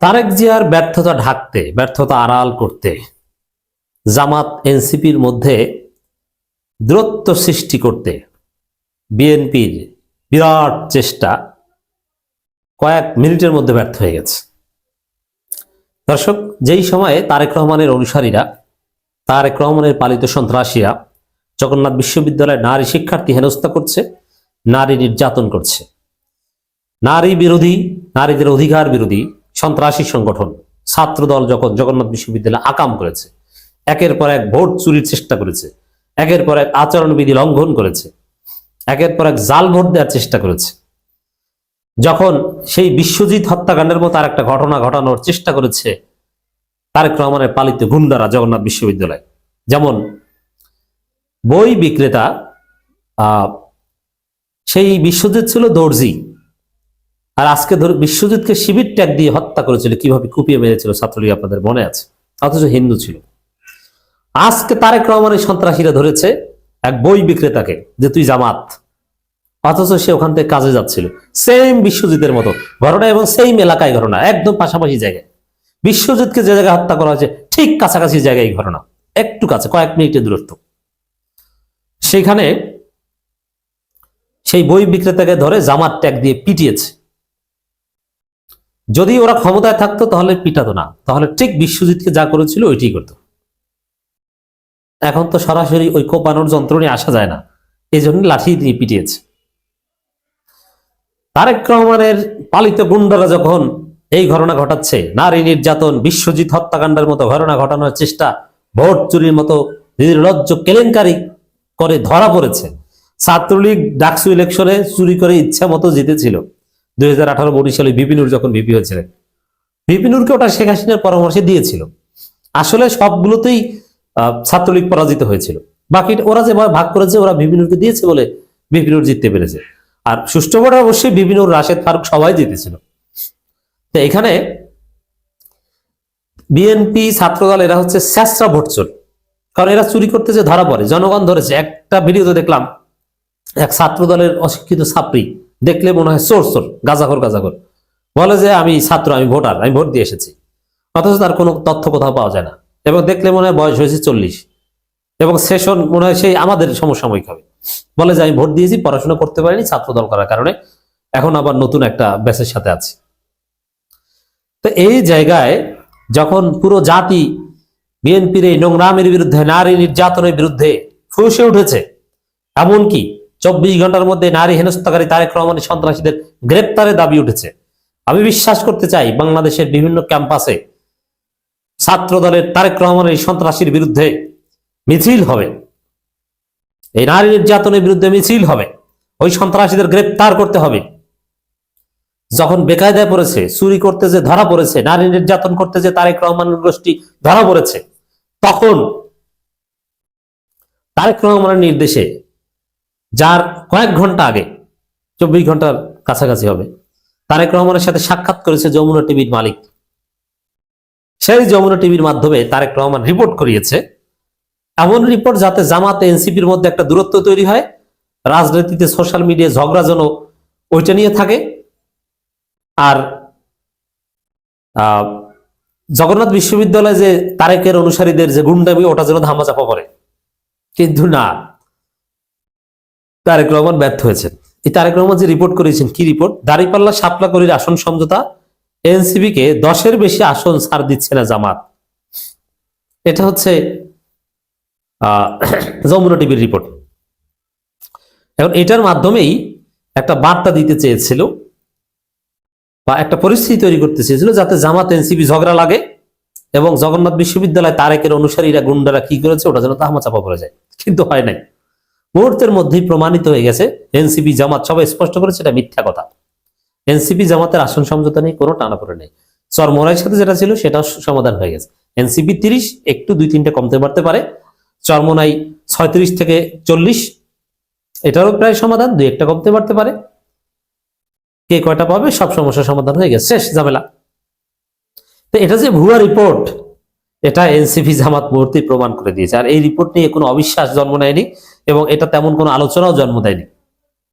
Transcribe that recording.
তারেক জিয়ার ব্যর্থতা ঢাকতে, ব্যর্থতা আড়াল করতে জামাত এনসিপির মধ্যে দূরত্ব সৃষ্টি করতে বিএনপির বিরাট চেষ্টা কয়েক মিনিটের মধ্যে ব্যর্থ হয়ে গেছে। দর্শক, যেই সময়ে তারেক রহমানের অনুসারীরা, তারেক রহমানের পালিত সন্ত্রাসীরা জগন্নাথ বিশ্ববিদ্যালয়ে নারী শিক্ষার্থী হেনস্থা করছে, নারী নির্যাতন করছে। নারী বিরোধী, নারীদের অধিকার বিরোধী সন্ত্রাসী সংগঠন, ছাত্রদল যখন জগন্নাথ বিশ্ববিদ্যালয়ে আকাম করেছে, একের পর এক ভোট চুরির চেষ্টা করেছে, একের পর এক আচরণবিধি লঙ্ঘন করেছে, একের পর এক জাল ভোট দেওয়ার চেষ্টা করেছে। যখন সেই বিশ্বজিৎ হত্যাকাণ্ডের মতো আর একটা ঘটনা ঘটানোর চেষ্টা করেছে, তারেক রহমানের পালিত গুন্ডারা জগন্নাথ বিশ্ববিদ্যালয়। যেমন বই বিক্রেতা সেই বিশ্বজিৎ ছিল দর্জি। আর আজকে ধর বিশ্বজিৎকে শিবির ট্যাগ দিয়ে হত্যা করেছিল, কীভাবে কুপিয়ে মেরেছিল ছাত্রলীগ আপনাদের মনে আছে? অথচ হিন্দু ছিল। আজকে তারেক রহমানের সন্ত্রাসীরা ধরেছে এক বই বিক্রেতাকে যে তুই জামাত। অথচ সে ওখান থেকে কাজে যাচ্ছিল। সেম বিশ্বজিতের মতো ঘটনা এবং সেম এলাকায় ঘটনা, একদম পাশাপাশি জায়গায়। বিশ্বজিৎকে যে জায়গায় হত্যা করা হয়েছে, ঠিক কাছাকাছি জায়গায় ঘটনা। একটু কাছে, কয়েক মিনিটের দূরত্ব। সেখানে সেই বই বিক্রেতাকে ধরে জামাত ট্যাগ দিয়ে পিটিয়েছে। যদি ওরা ক্ষমতায় থাকতো, তাহলে পিটাতো না। তাহলে ঠিক বিশ্বজিৎকে যা করেছিল, ওইটাই করতো। এখন তো সরাসরি ওই কোপানোর যন্ত্র নিয়ে আসা যায় না। এই জন্য লাঠি দিয়ে পিটিয়েছে। তারেক রহমানের পালিত গুন্ডারা যখন এই ঘটনা ঘটাচ্ছে, নারী নির্যাতন, বিশ্বজিৎ হত্যাকাণ্ডের মতো ঘটনা ঘটানোর চেষ্টা, ভোট চুরির মতো নির্লজ্জ কেলেঙ্কারি করে ধরা পড়েছে। ছাত্রলীগ ডাকসু ইলেকশনে চুরি করে ইচ্ছা মতো জিতেছিল। দুই হাজার আঠারো বরিশালে বিপিনুর যখন বিপি হয়েছিলেন, বিপিনুরকে ওটা শেখ হাসিনার পরামর্শে দিয়েছিল। আসলে সবগুলোতেই ছাত্রলীগ পরাজিত হয়েছিল। বাকি ওরা যে ভাগ করেছে, ওরা বিপিনুরকে দিয়েছে বলে বিপিনুর জিততে পেরেছে। আর সুষ্ঠু ভোটে অবশ্যই বিপিনুর, রাশেদ ফারুক সবাই জিতেছিল। তো এখানে বিএনপি ছাত্রদল, এরা হচ্ছে স্যাসরা ভোট চোর। কারণ এরা চুরি করতে যে ধরা পড়ে, জনগণ ধরেছে। একটা ভিডিওতে দেখলাম, এক ছাত্র দলের অশিক্ষিত ছাত্রী দেখলে মনে হয় সোর সোর, গাজাখর গাজাখর। বলে যে আমি ছাত্র, আমি ভোটার, আমি ভোট দিয়ে এসেছি। অথচ তার কোনো তথ্য কোথাও পাওয়া যায় না। এবং দেখলে মনে হয় বয়স হয়েছে চল্লিশ। এবং সেশন মনে হয় সেই আমাদের সমসাময়িক হবে। বলে যে আমি ভোট দিয়েছি, পড়াশোনা করতে পারিনি, ছাত্র দল করার কারণে। এখন আবার নতুন একটা ব্যাচের সাথে আছি। তো এই জায়গায় যখন পুরো জাতি বিএনপির এই নোংরামের বিরুদ্ধে, নারী নির্যাতনের বিরুদ্ধে ফুসে উঠেছে, এমনকি চব্বিশ ঘণ্টার মধ্যে নারী হেনস্থাকারী তারেক রহমানের সন্ত্রাসীদের গ্রেপ্তারের দাবি উঠেছে। আমি বিশ্বাস করতে চাই বাংলাদেশের বিভিন্ন ক্যাম্পাসে ছাত্র দলের তারেক রহমানের সন্ত্রাসীর বিরুদ্ধে মিছিল হবে। এই নারী নির্যাতনের বিরুদ্ধে মিছিল হবে। ওই সন্ত্রাসীদের গ্রেপ্তার করতে হবে। যখন বেকায়দায় পড়েছে, চুরি করতে যে ধরা পড়েছে, নারী নির্যাতন করতে যে তারেক রহমানের গোষ্ঠী ধরা পড়েছে, তখন তারেক রহমানের নির্দেশে যার কয়েক ঘণ্টা আগে, চব্বিশ ঘণ্টার কাছাকাছি হবে, তারেক রহমানের সাথে সাক্ষাৎ করেছে যমুনা টিভির মালিক। সেই যমুনা টিভির মাধ্যমে তারেক রহমান রিপোর্ট করিয়েছে। এমন রিপোর্ট যাতে জামাতে এনসিপির মধ্যে একটা দূরত্ব তৈরি হয়, রাজনীতিতে সোশ্যাল মিডিয়ায় ঝগড়া যেন ওইটা নিয়ে থাকে, আর জগন্নাথ বিশ্ববিদ্যালয়ে যে তারেকের অনুসারীদের যে গুন্ডামি, ওটা যেন ধামাচাপা পড়ে। কিন্তু না তারেক রহমান ব্যর্থ হয়েছেন। এই তারেক রহমান যে রিপোর্ট করেছেন, কি রিপোর্ট দাঁড়িপাল্লা শাপলা করির আসন সমঝোতা এনসিবি কে দশের বেশি আসন ছাড় দিচ্ছে না জামাত। এটা হচ্ছে যমুনা টিভির রিপোর্ট এখন এটার মাধ্যমেই একটা বার্তা দিতে চেয়েছিল, বা একটা পরিস্থিতি তৈরি করতে চেয়েছিল, যাতে জামাত এনসিপি ঝগড়া লাগে, এবং জগন্নাথ বিশ্ববিদ্যালয় তারেকের অনুসারীরা গুন্ডারা কি করেছে, ওটা যেন তাহামা চাপা পড়ে যায়। কিন্তু হয় নাই। মুহূর্তের মধ্যেই প্রমাণিত হয়ে গেছে, এনসিপি জামাত সবাই স্পষ্ট করেছে এটা মিথ্যা কথা। এনসিপি জামাতের আসন সমঝোতা নেই, কোনো টানাপড়ে নেই। চরমোনাইয়ের সাথে যেটা ছিল সেটাও সমাধান হয়ে গেছে। এনসিপি তিরিশ, একটু দুই তিনটে কমতে পারতে পারে। চরমোনাই ছয়ত্রিশ থেকে চল্লিশ, এটারও প্রায় সমাধান, দুই একটা কমতে পারতে পারে। কে কয়টা পাবে? সব সমস্যার সমাধান হয়ে গেছে। শেষ ঝামেলা। তো এটা যে ভুয়া রিপোর্ট, এটা এনসিপি জামাত মুহূর্তে প্রমাণ করে দিয়েছে। আর এই রিপোর্ট নিয়ে কোনো অবিশ্বাস জন্ম নেয়নি। এবং এটা তেমন কোনো আলোচনাও জন্ম দেয়নি।